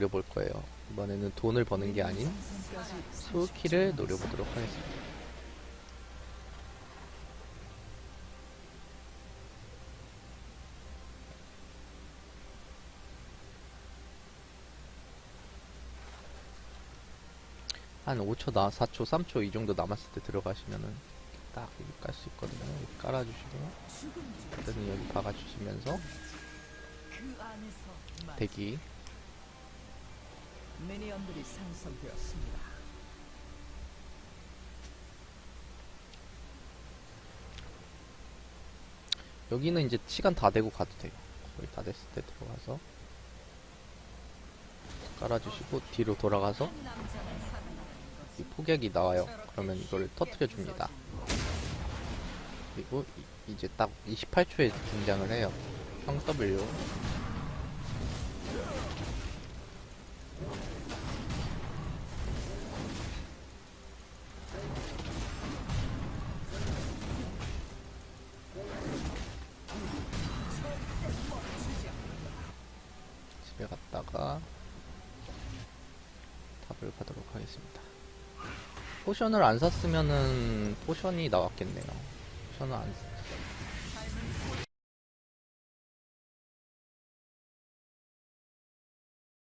노려볼 거예요. 이번에는 돈을 버는 게 아닌 수키를 노려보도록 하겠습니다. 한 5초 나 4초 3초 이 정도 남았을 때 들어가시면은 딱 여기 깔 수 있거든요 여기 깔아주시고 그때는 여기 박아주시면서 대기 미니언들이 생성되었습니다. 여기는 이제 시간 다 되고 가도 돼요. 거의 다 됐을 때 들어가서. 깔아주시고 뒤로 돌아가서 이 폭약이 나와요. 그러면 이걸 터트려 줍니다. 그리고 이, 이제 딱 28초에 등장을 해요. 형 W 집에 갔다가 답을 가도록 하겠습니다. 포션을 안 샀으면은 포션이 나왔겠네요. 포션을 안,